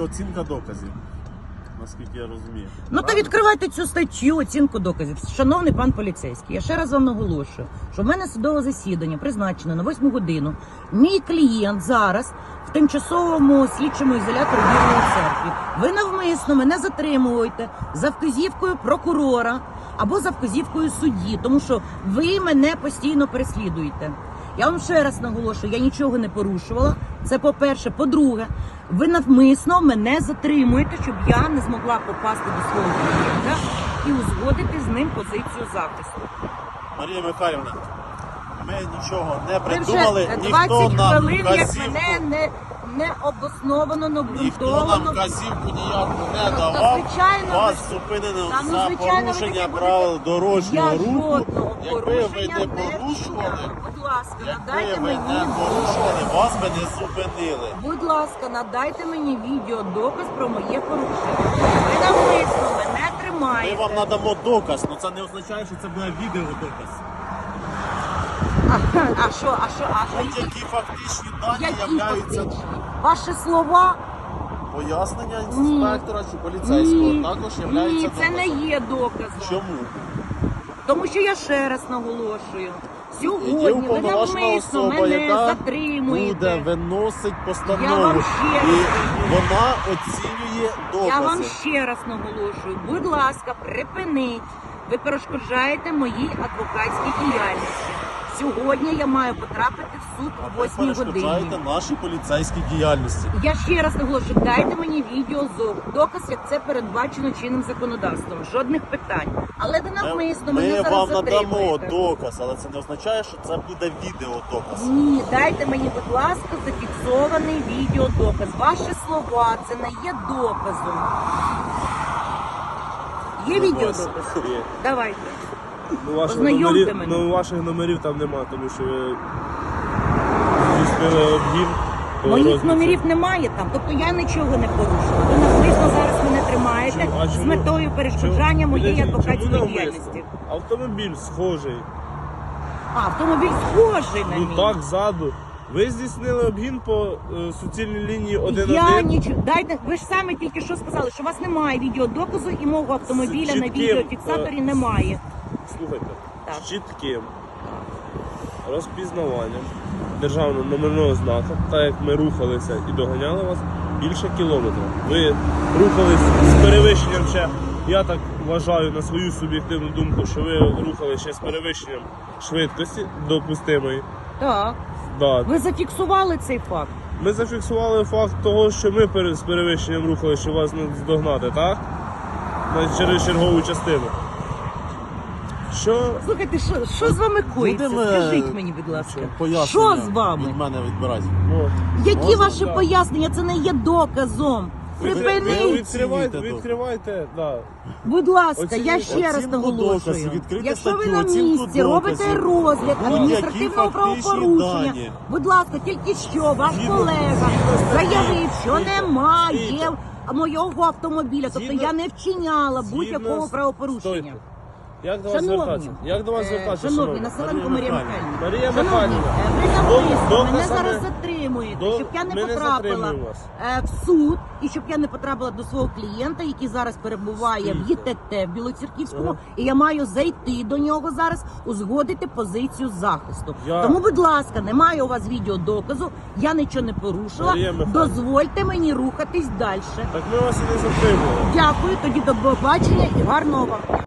Оцінка доказів, наскільки я розумію. Ну то Правильно? відкривайте цю статтю, оцінку доказів. Шановний пан поліцейський, я ще раз вам наголошую, що в мене судове засідання призначено на 8 годину. Мій клієнт зараз в тимчасовому слідчому ізоляторі Білої церкві. Ви навмисно мене затримуєте за вказівкою прокурора або за вказівкою судді, тому що ви мене постійно переслідуєте. Я вам ще раз наголошую, я нічого не порушувала. Це по-перше. По-друге, ви навмисно мене затримуєте, щоб я не змогла попасти до свого клієнта і узгодити з ним позицію захисту. Марія Михайлівна, ми нічого не вже придумали, е, ніхто 20 нам хвилин, як вказівку, мене не, не обосновано, не ніхто нам обґрунтовано. вказівку ніяку не Та, давав. звичайно, Вас зупинено Та, ну, за звичайно, ви порушення таке будете- правил дорожнього Я руху. жодного Якби порушення ви не порушували. Будь ласка, якби надайте ви мені не порушували, вас би не зупинили. Будь ласка, надайте мені відео доказ про моє порушення. Ви навмисно мене Ми тримаєте. вам надамо доказ, але це не означає, що це буде відеодоказ. А, що, а що, а що? Будь-які фактичні дані Які являються фактичні? Ваші слова? пояснення інспектора чи поліцейського також являються ні, це не доказом. є доказом. Чому? Тому що я ще раз наголошую. Є Сьогодні ви уповноважена навмисно особа, мене яка затримуєте. буде виносить Я постанову. вам ще раз І вона оцінює докази. Я вам ще раз наголошую. Будь ласка, припиніть. Ви перешкоджаєте моїй адвокатській діяльності. Сьогодні я маю потрапити в суд о ви 8 годині. перешкоджаєте нашій поліцейській діяльності. Я ще раз наголошую, дайте мені відео з доказ, як це передбачено чинним законодавством. Жодних питань. Але ви навмисно Ми, мене ми зараз вам надамо затримуєте. доказ, але це не означає, що це буде відеодоказ. Ні, дайте мені, будь ласка, зафіксований відеодоказ. Ваші слова це не є доказом. Є відеодоказ? Є. Давайте. Ну, ваших Ознайомте номерів, мене. ну, ваших номерів там нема, тому що ви здійснили обгін. по Моїх розвідці. номерів немає там, тобто я нічого не порушила. Ви навмисно зараз мене тримаєте Чому? А з чому? метою перешкоджання Чому? моєї Підождіть, адвокатської чому навмисно? діяльності. Автомобіль схожий. А, автомобіль схожий на Ну мій. так, ззаду. Ви здійснили обгін по е, суцільній лінії 1-1. Я нічого. Дайте, ви ж самі тільки що сказали, що у вас немає відеодоказу і мого автомобіля на чітким, відеофіксаторі е, немає. Слухайте, Так. з чітким розпізнаванням державного номерного знака, так як ми рухалися і доганяли вас більше кілометра. Ви рухались з перевищенням ще. Я так вважаю на свою суб'єктивну думку, що ви рухалися ще з перевищенням швидкості допустимої. Так. Да. Ви зафіксували цей факт. Ми зафіксували факт того, що ми з перевищенням рухали, щоб вас не здогнати, так? На через чергову частину. Що Слухайте, що, що з вами коїться? Будемо, Скажіть мені, будь ласка. пояснення Що з Від вами? мене відбирати. ну, Які Можна, ваші да. пояснення? Це не є доказом. Ви- ви- ви Припиніть, відкривайте, Оцінюйте відкривайте, да. будь ласка, Оцінюйте. я ще раз Оцінку наголошую. доказів, Якщо ви статтю, на оцінку місці робите розгляд Будь-які адміністративного фактичні правопорушення, будь ласка, тільки що ваш Згідно- колега згідно статті. заявив, що Стійте, немає стійте. моєго автомобіля, тобто Згідно- я не вчиняла будь-якого Згідно з- правопорушення. Стойте. Як до вас Шановні, звертатися? Як до вас е, звертатися, шановні? Населенко Марія Михайлівна. Марія Шановні, Михайлівна. е, ви навмисно мене доказами- зараз затримуєте, До- щоб я не ми не потрапила затримуємо вас. е, в суд і щоб я не потрапила до свого клієнта, який зараз перебуває в. ЄТТ в Білоцерківському, Ага. і я маю зайти до нього зараз, узгодити позицію захисту. Я- Тому, будь ласка, немає у вас відеодоказу, я нічого не порушила. Марія Михайлівна. Дозвольте мені рухатись далі. Так ми вас і не затримували. Дякую, тоді до побачення і гарного вам. дня.